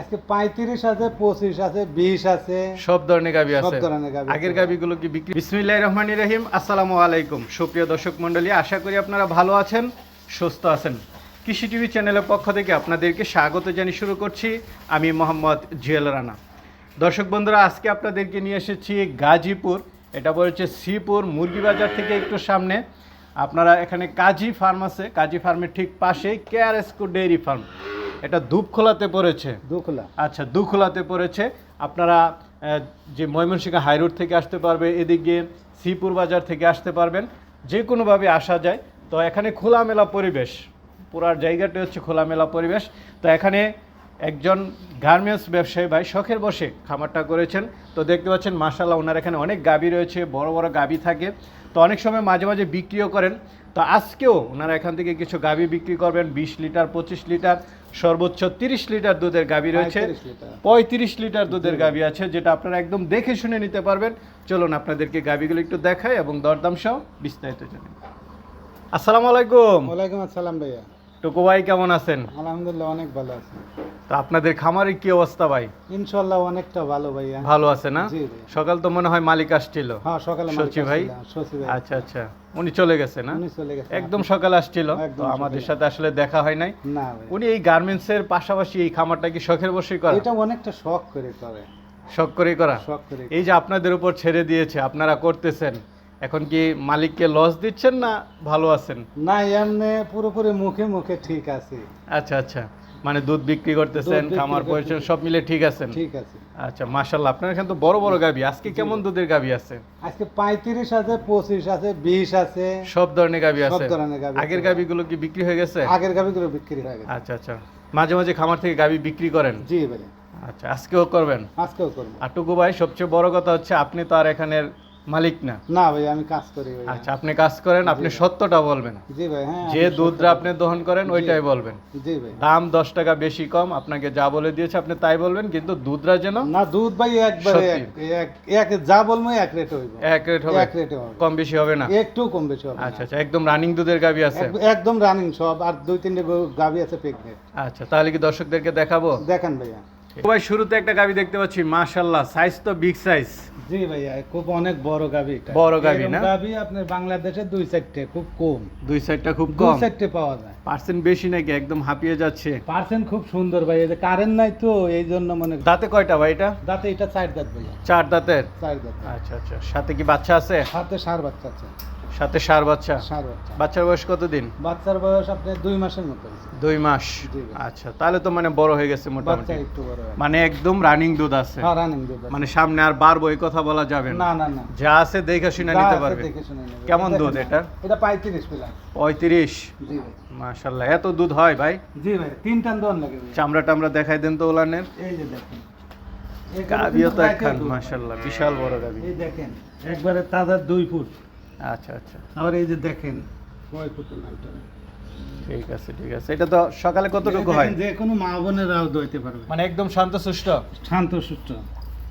আজকে পঁয়ত্রিশ আছে পঁচিশ আছে বিশ আছে। সব ধরনের গাবি আছে। আগের গাবিগুলো কি বিক্রি? বিসমিল্লাহির রহমানির রহিম আসসালামু আলাইকুম। সুপ্রিয় দর্শক মণ্ডলী আশা করি আপনারা ভালো আছেন সুস্থ আছেন। কৃষি টিভি চ্যানেলের পক্ষ থেকে আপনাদেরকে স্বাগত জানিয়ে শুরু করছি আমি মোহাম্মদ জুয়েল রানা। দর্শক বন্ধুরা আজকে আপনাদেরকে নিয়ে এসেছি গাজীপুর। এটা বলেছে শ্রীপুর মুরগি বাজার থেকে একটু সামনে। আপনারা এখানে কাজী ফার্ম আছে। কাজী ফার্মের ঠিক পাশেই কেয়ার এসকো ডেইরি ফার্ম। এটা ধূপখোলাতে পড়েছে। দুখলা আচ্ছা দুখোলাতে পড়েছে। আপনারা যে ময়মনসিংহ হাইরোড থেকে আসতে পারবে এদিকে শ্রীপুর বাজার থেকে আসতে পারবেন। যে কোনোভাবে আসা যায়। তো এখানে খোলামেলা পরিবেশ। পুরার জায়গাটা হচ্ছে খোলামেলা পরিবেশ। তো এখানে একজন গার্মেন্টস ব্যবসায়ী ভাই শখের বসে খামারটা করেছেন। তো দেখতে পাচ্ছেন মাসাল্লাহ ওনার এখানে অনেক গাবি রয়েছে বড় বড় গাবি থাকে। তো অনেক সময় মাঝে মাঝে বিক্রিও করেন। তো আজকেও ওনারা এখান থেকে কিছু গাবি বিক্রি করবেন বিশ লিটার পঁচিশ লিটার সর্বোচ্চ তিরিশ লিটার দুধের গাবি রয়েছে। পঁয়ত্রিশ লিটার। দুধের গাবি আছে যেটা আপনারা একদম দেখে শুনে নিতে পারবেন। চলুন আপনাদেরকে গাবিগুলো একটু দেখায় এবং দরদাম সহ বিস্তারিত জানি। আসসালামু আলাইকুম। ওয়ালাইকুম আসসালাম ভাইয়া। টুকু ভাই কেমন আছেন? আলহামদুলিল্লাহ অনেক ভালো আছে। তো আপনাদের খামারের কি অবস্থা ভাই? অনেকটা ভালো ভাইয়া। ভালো আছে না? সকাল তো মনে হয় মালিক আসছিল। হ্যাঁ সকালে সচি ভাই? আচ্ছা আচ্ছা। উনি চলে গেছে না? উনি চলে গেছে একদম সকালে আসছিল। তো আমাদের সাথে আসলে দেখা হয় নাই। না উনি এই গার্মেন্টস এর পাশাপাশি এই খামারটা কি শখের বসেই করা? এটা অনেকটা শখ করে করে। শখ করেই করা? শখ করে এই যে আপনাদের উপর ছেড়ে দিয়েছে আপনারা করতেছেন। এখন কি মালিককে লস দিচ্ছেন না ভালো আছেন? না এমনি পুরোপুরি মুখে মুখে ঠিক আছে। আচ্ছা আচ্ছা। মানে দুধ বিক্রি করতেছেন খামার। পরিচয় সব মিলে ঠিক আছেন? ঠিক আছে। আচ্ছা মাশাল্লাহ আপনার এখানে তো বড় বড় গাবি। আজকে কেমন দুধের গাবি আছে? আজকে পঁয়ত্রিশ আছে পঁচিশ আছে বিশ আছে। সব ধরনের গাবি সব আছে? ধরনের গাভী আগের। গাবিগুলো কি বিক্রি হয়ে গেছে? আগের গাভিগুলো বিক্রি হয়ে গেছে। আচ্ছা আচ্ছা। মাঝে মাঝে খামার থেকে গাবি বিক্রি করেন? জি ভাই আচ্ছা আজকেও করবেন? আজকেও করব। আর টুকু ভাই সবচেয়ে বড় কথা হচ্ছে আপনি তো আর এখানের মালিক না। না ভাই আমি কাজ করি ভাই। আচ্ছা আপনি কাজ করেন আপনি সত্যটা বলবেন। জি ভাই হ্যাঁ যে দুধটা আপনি দহন করেন ওইটাই বলবেন। জি ভাই। দাম দশ টাকা বেশি কম আপনাকে যা বলে দিয়েছে আপনি তাই বলবেন কিন্তু দুধরা যেন না দুধ ভাই একবারে এক যা বলব এক রেট হইব। এক রেট হবে। এক রেটে হবে। কম বেশি হবে না? একটু কম বেশি হবে আচ্ছা আচ্ছা একদম রানিং দুধের গাবি আছে। একদম রানিং সব আর দুই তিনটে গাভী আছে প্রেগনেন্ট আচ্ছা তাহলে কি দর্শকদেরকে দেখাবো? দেখেন ভাইয়া। ভাই শুরুতে একটা গাবি দেখতে পাচ্ছি সাইজ তো বিগ সাইজ জি ভাইয়া খুব অনেক বড় এটা। বড় না? আপনার বাংলাদেশে দুই খুব কম। দুই সাইডটা খুব দুই কম। পাওয়া যায়। পার্সেন্ট বেশি নাকি? একদম হাঁপিয়ে যাচ্ছে। পার্সেন্ট খুব সুন্দর ভাই এই যে কারেন্ট নাই তো এই জন্য মনে দাঁতে কয়টা ভাই এটা? দাঁতে এটা চার দাঁত ভাইয়া। চার দাঁতের? চার দাঁত। আচ্ছা আচ্ছা। সাথে কি বাচ্চা আছে? হাতে সার বাচ্চা আছে। সাথে সার বাচ্চা? বাচ্চার বয়স কতদিন? বাচ্চার বয়স আপনার দুই মাসের মতো দুই মাস। আচ্ছা তাহলে তো মানে বড় হয়ে গেছে বাচ্চা মোটামুটি। একটু বড়। মানে একদম রানিং দুধ আছে। হ্যাঁ রানিং দুধ আছে। মানে সামনে আর বারবো এই কথা বলা যাবে না। না না যা আছে দেখে শুনে নিতে পারবে। কেমন দুধ এটা? এটা পঁয়ত্রিশ প্লাস পঁয়ত্রিশ? জি ভাই। মাশাল্লাহ এত দুধ হয় ভাই? জি ভাই তিন টান দোয়ান লাগে। চামড়া টামড়া দেখাই দেন তো ওলানের। এই যে দেখেন। গাবিও তো একখান দুধ। মাশাল্লাহ বিশাল বড় গাবি এই দেখেন একবারে তাজা দুই ফুট। আচ্ছা আচ্ছা। আবার এই যে দেখেন কয় ফুট না এটা? ঠিক আছে ঠিক আছে। এটা তো সকালে কতটুকু হয়? যে কোনো মা বোনেরাও দইতে পারবে। মানে একদম শান্ত সুষ্ঠ শান্ত সুস্থ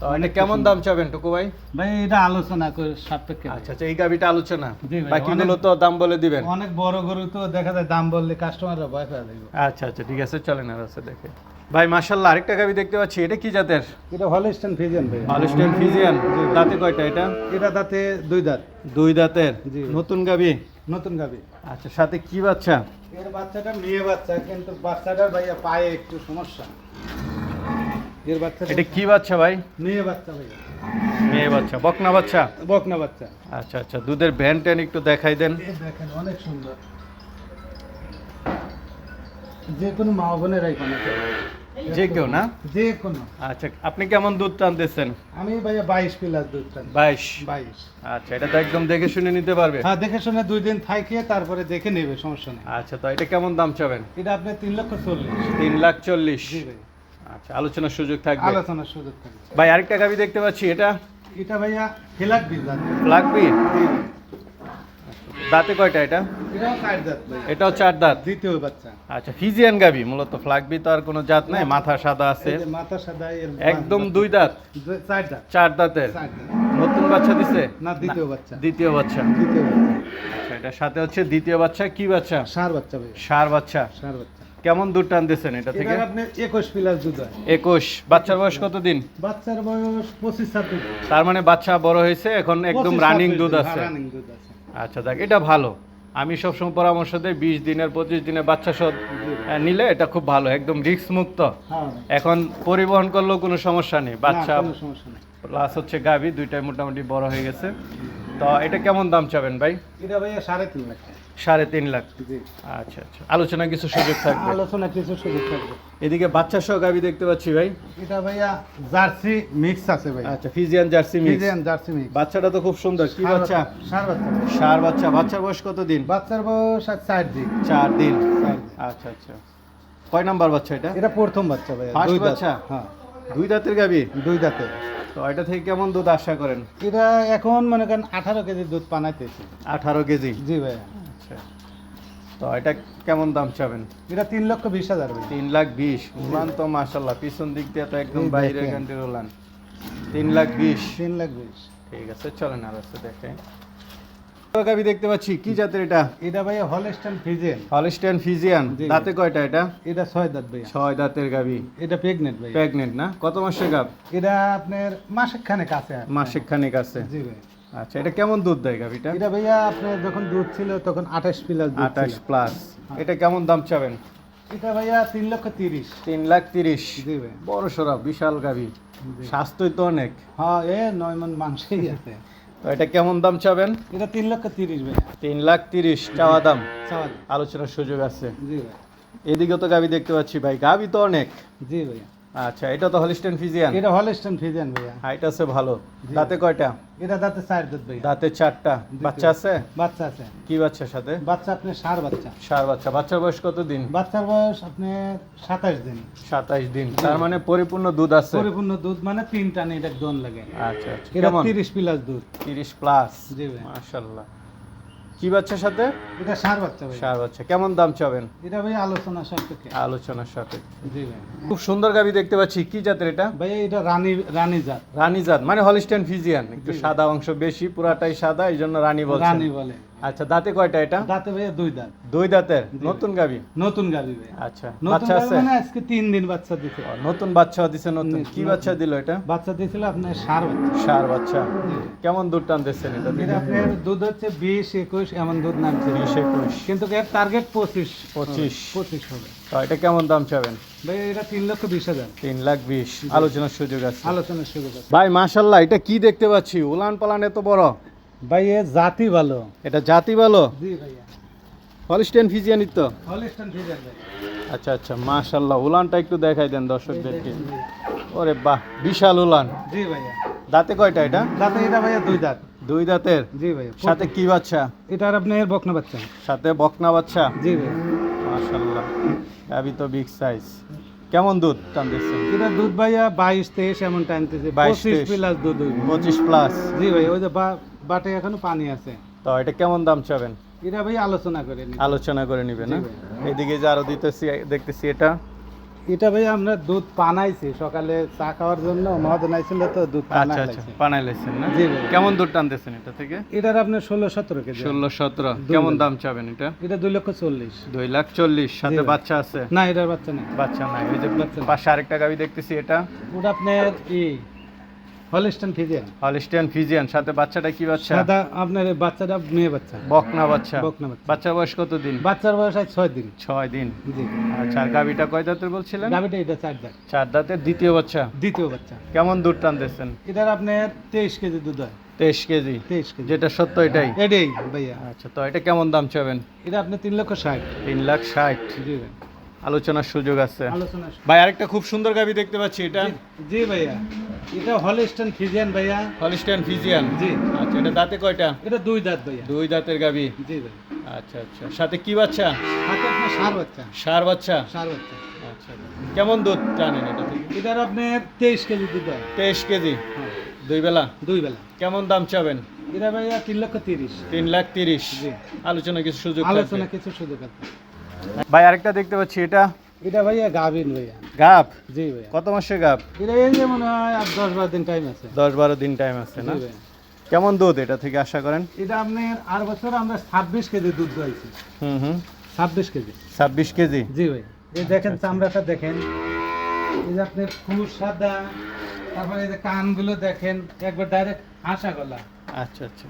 তো কেমন দাম চাবেন টুকু ভাই ভাই এটা আলোচনা করে সাপেক্ষে। আচ্ছা আচ্ছা এই গাবিটা আলোচনা। বাকিগুলো অনেক- তো দাম বলে দিবেন। অনেক বড় গরু তো দেখা যায় দাম বললে কাস্টমাররা ভয় পেয়ে যাবে আচ্ছা আচ্ছা ঠিক আছে চলেন আর আছে দেখে। ভাই মাশাল্লাহ আরেকটা গাবি দেখতে পাচ্ছি। এটা কি জাতের? এটা হলস্টাইন ফিজিয়ান ভাই। Holstein Friesian. দাঁতে কয়টা এটা? এটা তাতে দুই দাঁত। দুই দাঁতের। নতুন গাবি? নতুন গাবি। আচ্ছা সাথে কি বাচ্চা? এর বাচ্চাটা মেয়ে বাচ্চা কিন্তু বাচ্চাটার ভাইয়া পায়ে একটু সমস্যা। এর বাচ্চাটা এটা কি বাচ্চা ভাই? মেয়ে বাচ্চা ভাইয়া। মেয়ে বাচ্চা বকনা বাচ্চা? বকনা বাচ্চা। আচ্ছা আচ্ছা দুধের ভ্যান ট্যান একটু দেখাই দেন। দেখেন অনেক সুন্দর। যে কোনো মা বোনেরাই বানাতে যে কেউ না? যে কোনো। আচ্ছা আপনি কেমন দুধ টানতেছেন? আমি ভাইয়া বাইশ প্লাস দুধটা নিই। বাইশ? বাইশ। আচ্ছা এটা তো একদম দেখে শুনে নিতে পারবে। হ্যাঁ দেখে শুনে দুই দিন থাকিয়ে তারপরে দেখে নেবে সমস্যা নেই। আচ্ছা তো এটা কেমন দাম চাবেন? এটা আপনি তিন লক্ষ চল্লিশ। তিন লাখ চল্লিশ। আচ্ছা আলোচনার সুযোগ থাকবে। আলোচনার সুযোগ থাকবে। ভাই আরেকটা গাবি দেখতে পাচ্ছি এটা? এটা ভাইয়া বিজাত লাগবি দাঁতে কয়টা এটা? এটাও চার দাঁত দ্বিতীয় বাচ্চা। আচ্ছা ফিজিয়ান গাবি মূলত ফ্লাগবি তো আর কোনো জাত নাই মাথা সাদা আছে। মাথা সাদা এর একদম দুই দাঁত? চার দাঁত। চার দাঁতের? নতুন বাচ্চা দিছে? না দ্বিতীয় বাচ্চা। দ্বিতীয় বাচ্চা। দ্বিতীয় বাচ্চা। আচ্ছা এটার সাথে হচ্ছে দ্বিতীয় বাচ্চা কি বাচ্চা? সার বাচ্চা ভাই। সার বাচ্চা। সার বাচ্চা। কেমন দুধ টান টানতেছেন এটা থেকে? আপনি একুশ প্লাস দুধ হয়। একুশ। বাচ্চার বয়স কত দিন? বাচ্চার বয়স পঁচিশ ছাব্বিশ তার মানে বাচ্চা বড় হয়েছে এখন একদম রানিং দুধ আছে। রানিং দুধ আছে। আচ্ছা দেখ এটা ভালো। আমি সবসময় পরামর্শ দিই বিশ দিনের পঁচিশ দিনের বাচ্চা সব নিলে এটা খুব ভালো একদম রিস্ক মুক্ত হ্যাঁ। এখন পরিবহন করলেও কোনো সমস্যা নেই বাচ্চা প্লাস হচ্ছে গাভি দুইটাই মোটামুটি বড় হয়ে গেছে। তো এটা কেমন দাম চাবেন ভাই? এটা ভাইয়া সাড়ে তিন লাখ। সাড়ে তিন লাখ। আচ্ছা আচ্ছা। আলোচনা কিছু সুযোগ থাকবে? আলোচনা কিছু সুযোগ থাকবে। এদিকে বাচ্চা সহ গাভি দেখতে পাচ্ছি ভাই। এটা ভাইয়া জার্সি মিক্স আছে ভাই। আচ্ছা Friesian Jersey mix. Friesian Jersey mix. বাচ্চাটা তো খুব সুন্দর। কি বাচ্চা? সার বাচ্চা। সার বাচ্চা। বাচ্চার বয়স কত দিন বাচ্চার বয়স আর চার দিন। চার দিন। আচ্ছা আচ্ছা। কয় নাম্বার বাচ্চা এটা? এটা প্রথম বাচ্চা ভাইয়া। দুই বাচ্চা? হ্যাঁ। দুই দাঁতের গাভি দুই দাঁতে তো এটা থেকে কেমন দুধ আশা করেন? এটা এখন মনে করেন আঠারো কেজি দুধ পানাইতেছি। আঠারো কেজি? জি ভাইয়া। আচ্ছা। তো এটা কেমন দাম চাবেন? এটা তিন লক্ষ বিশ হাজার তিন লাখ বিশ। উলান তো মাসাল্লাহ পিছন দিক দিয়ে তো একদম বাইরে দেখেন। কান্ট্রির উলান। তিন লাখ বিশ। তিন লাখ বিশ। ঠিক আছে চলেন আর আছে দেখে। গাভি দেখতে পাচ্ছি কি জাতের এটা? এটা ভাইয়া হলস্টান ফিজেন হলিস্টিয়ান ফিজিয়ান। দাঁতে কয়টা এটা? এটা ছয় দাঁত ভাইয়া। ছয় দাঁতের গাভি এটা প্রেগনেন্ট ভাইয়া। প্রেগনেন্ট না? কত মাসের গাভ এটা আপনার মাসের খানে কাছে আছে। মাসিক খানিক আছে। জি ভাই আচ্ছা এটা কেমন দুধ দেয় গাভিটা? এটা ভাইয়া আপনার যখন দুধ ছিল তখন আঠাশ প্লাস আঠাশ। প্লাস এটা কেমন দাম চাবেন? এটা ভাইয়া তিন লক্ষ তিরিশ। তিন লাখ তিরিশ। বড় সরা বিশাল গাভি। স্বাস্থ্যই তো অনেক। হ্যাঁ এ নয় মন মাংসই আছে। তো এটা কেমন দাম চাবেন? এটা তিন লক্ষ তিরিশ ভাই তিন লাখ তিরিশ চাওয়া দাম। আলোচনার সুযোগ আছে। জি ভাই। এদিকে তো গাভি দেখতে পাচ্ছি ভাই। গাভি তো অনেক। জি ভাইয়া। আচ্ছা এটা তো হলিস্টেন ফিজিয়ান এটা হলস্টান ফিজেন ভাইয়া। হাইট আছে ভালো। দাঁতে কয়টা? এটা দাঁতে চার দুধ ভাইয়া। দাঁতে চারটা। বাচ্চা আছে? বাচ্চা আছে। কি বাচ্চার সাথে? বাচ্চা আপনার সার বাচ্চা। সার বাচ্চা। বাচ্চার বয়স কত দিন বাচ্চার বয়স আপনার সাতাশ দিন। সাতাইশ দিন। তার মানে পরিপূর্ণ দুধ আছে? পরিপূর্ণ দুধ মানে তিন টানে এটা দোন লাগে। আচ্ছা আচ্ছা। তিরিশ প্লাস দুধ। তিরিশ প্লাস জি ভাই মাশাল্লাহ কি বাচ্চার সাথে? এটা সার বাচ্চা ভাই। সার বাচ্চা। কেমন দাম চাবেন? এটা ভাই আলোচনা সাপেক্ষে। আলোচনার সাথে জি ভাই। খুব সুন্দর গাবি দেখতে পাচ্ছি। কি জাতের এটা? ভাই এটা রানী রানী জাত। রানী জাত মানে হলিস্টেন ফিজিয়ান। একটু সাদা অংশ বেশি পুরাটাই সাদা এই জন্য রানী বলে রানী বলে। আচ্ছা দাঁতে কয়টা এটা? দাঁতে ভাইয়া দুই দাঁত। দুই দাঁতের? নতুন গাভি নতুন গাবি ভাই আচ্ছা বাচ্চা আছে? মানে আজকে তিন দিন বাচ্চা দিছে। নতুন বাচ্চা দিছে নতুন। কি বাচ্চা দিল এটা? বাচ্চা দিয়েছিল আপনার সার বাচ্চা। সার বাচ্চা। কেমন দুধ টানতেছেন এটা এটা আপনার দুধ হচ্ছে বিশ একুশ এমন দুধ নামছে। বিশ একুশ। কিন্তু এর টার্গেট পঁচিশ পঁচিশ। পঁচিশ হবে। তো এটা কেমন দাম চাবেন? ভাই এটা তিন লক্ষ বিশ হাজার। তিন লাখ বিশ। আলোচনার সুযোগ আছে। আলোচনার সুযোগ আছে। ভাই মাশাল্লাহ এটা কি দেখতে পাচ্ছি? উলান পালান এত বড়। ভাই এ জাতি ভালো। এটা জাতি ভালো? জি ভাইয়া। হলিস্টেন ফিজিয়ানি তো? হলিস্টান ভাই। আচ্ছা আচ্ছা মাশাল্লাহ উলানটা একটু দেখাই দেন দর্শকদেরকে। ওরে বাহ বিশাল উলান। জি ভাইয়া। দাঁতে কয়টা এটা? দাঁতে এটা ভাইয়া দুই দাঁত। দুই দাঁতের? জি ভাইয়া সাথে কি বাচ্চা? এটার আপনার বকনা বাচ্চা। সাথে বকনা বাচ্চা? জি ভাইয়া। মাশাল্লাহ গাবি তো বিগ সাইজ কেমন দুধ টানতেছেন এটা দুধ ভাইয়া বাইশ তেইশ এমন টানতেছে। 22, পঁচিশ 23 প্লাস দুধ। পঁচিশ প্লাস জি ভাই ওই যে বাটে এখনও পানি আছে। তো এটা কেমন দাম চাবেন? এটা ভাই আলোচনা করে আলোচনা করে নিবেন না? এদিকে যে আরও দিতেছি দেখতেছি এটা। এটা ভাই আমরা দুধ পানাইছি সকালে চা খাওয়ার জন্য মদ নাইছিল তো দুধ আচ্ছা আচ্ছা লাইছেন না? কেমন দুধ টানতেছেন এটা থেকে? এটার আপনার ষোলো সতেরো কেজি। ষোলো সতেরো। কেমন দাম চাবেন এটা? এটা দুই লক্ষ চল্লিশ। দুই লাখ চল্লিশ। সাথে বাচ্চা আছে? না এটার বাচ্চা নেই। বাচ্চা নাই। ওই যে। পাশে আরেকটা গাবি দেখতেছি এটা। ওটা আপনার ই হলিস্টান ফিজিয়ান। হলিস্টিয়ান ফিজিয়ান সাথে বাচ্চাটা কি বাচ্চা? সাদা আপনার বাচ্চাটা মেয়ে বাচ্চা। বকনা বাচ্চা। বকনা বাচ্চা। বাচ্চার বয়স কত দিন বাচ্চার বয়স আজ ছয় দিন। ছয় দিন। জি। আচ্ছা আর গাবিটা কয় দাঁতের বলছিলেন? গাভিটা এটা চার দাঁত। চার দাঁতের দ্বিতীয় বাচ্চা। দ্বিতীয় বাচ্চা। কেমন দুধ টানতেছেন? এটার আপনার তেইশ কেজি দুধ হয়। তেইশ কেজি? তেইশ কেজি। যেটা সত্য এটাই? এটাই ভাইয়া। আচ্ছা তো এটা কেমন দাম চাবেন? এটা আপনি তিন লক্ষ ষাট। তিন লাখ ষাট। জি ভাই। আলোচনার সুযোগ আছে। ভাই আরেকটা খুব সুন্দর গাবি দেখতে পাচ্ছি এটা? জি ভাইয়া। এটা হলিস্টান ফিজিয়ান ভাইয়া। হলিস্টিয়ান ফিজিয়ান জি। আচ্ছা এটা দাঁতে কয়টা? এটা দুই দাঁত ভাইয়া। দুই দাঁতের গাবি জি ভাই। আচ্ছা আচ্ছা। সাথে কি বাচ্চা? হাতে আপনার সার বাচ্চা। সার বাচ্চা? সার বাচ্চা। আচ্ছা কেমন দুধ টানেন এটা? এটার আপনার তেইশ কেজি দুধ হয়। তেইশ কেজি? হ্যাঁ, দুই বেলা? দুই বেলা। কেমন দাম চাবেন? এটা ভাইয়া তিন লক্ষ তিরিশ। তিন লাখ তিরিশ? জি। আলোচনা কিছু সুযোগ আলোচনা কিছু সুযোগ আছে। ভাই আরেকটা দেখতে পাচ্ছি এটা এটা ভাইয়া গাভিন ভাইয়া। গাপ জি ভাইয়া। কত মাসে গাপ এটা এই যে মনে হয় আর দশ বারো দিন টাইম আছে। দশ বারো দিন টাইম আছে না। কেমন দুধ এটা থেকে আশা করেন? এটা আপনার আর বছর আমরা ছাব্বিশ কেজি দুধ দোয়াইছি হুম হুম। ছাব্বিশ কেজি। ছাব্বিশ কেজি? জি ভাই এই দেখেন চামড়াটা দেখেন। এই যে আপনি খুব সাদা। তারপরে এই যে কানগুলো দেখেন একবার ডাইরেক্ট হাসা গলা। আচ্ছা আচ্ছা।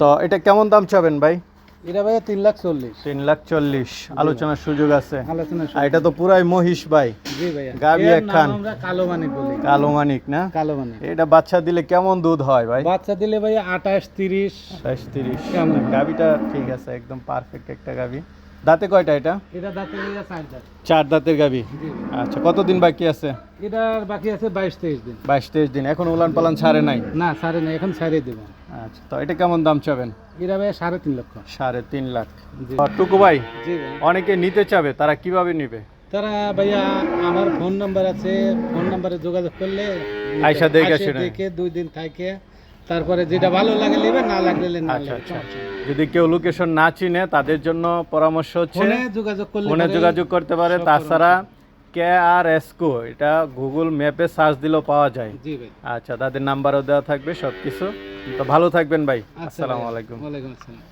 তো এটা কেমন দাম চাবেন ভাই? এটা ভাইয়া তিন লাখ চল্লিশ। তিন লাখ চল্লিশ। আলোচনার সুযোগ আছে। আলোচনা আর এটা তো পুরাই মহিষ ভাই। জি ভাইয়া। গাবি একখান। আমরা কালো মানিক বলি। কালো মানিক না? কালো মানিক এটা বাচ্চা দিলে কেমন দুধ হয় ভাই? বাচ্চা দিলে ভাইয়া আঠাশ তিরিশ। বাইশ তিরিশ? গাভিটা ঠিক আছে একদম পারফেক্ট একটা গাবি। দাঁতে কয়টা এটা? এটা দাঁতে চার দাঁত। চার দাঁতের ভাইয়া। আচ্ছা কতদিন বাকি আছে? এটার বাকি আছে বাইশ তেইশ দিন। বাইশ তেইশ দিন। এখন উলান পালান ছাড়ে নাই? না সাড়ে নাই এখন সাড়ে দেবো। আচ্ছা তো এটা কেমন দাম চাবেন? এটা ভাইয়া সাড়ে তিন লক্ষ। সাড়ে তিন লাখ। টুকু ভাই অনেকে নিতে চাবে তারা কীভাবে নিবে? তারা ভাইয়া আমার ফোন নাম্বার আছে ফোন নাম্বারে যোগাযোগ করলে আইসা দেখে দেখে দুই দিন থাকে। তারপরে যেটা ভালো লাগে নেবে না লাগলে না আচ্ছা আচ্ছা। যদি কেউ লোকেশন না চিনে তাদের জন্য পরামর্শ হচ্ছে ফোনে যোগাযোগ করতে পারে। তাছাড়া কে আর এসকো এটা গুগল ম্যাপে সার্চ দিলেও পাওয়া যায়। আচ্ছা তাদের নাম্বারও দেওয়া থাকবে সব কিছু তো ভালো থাকবেন ভাই। আচ্ছা আসসালামু আলাইকুম। আসসালাম।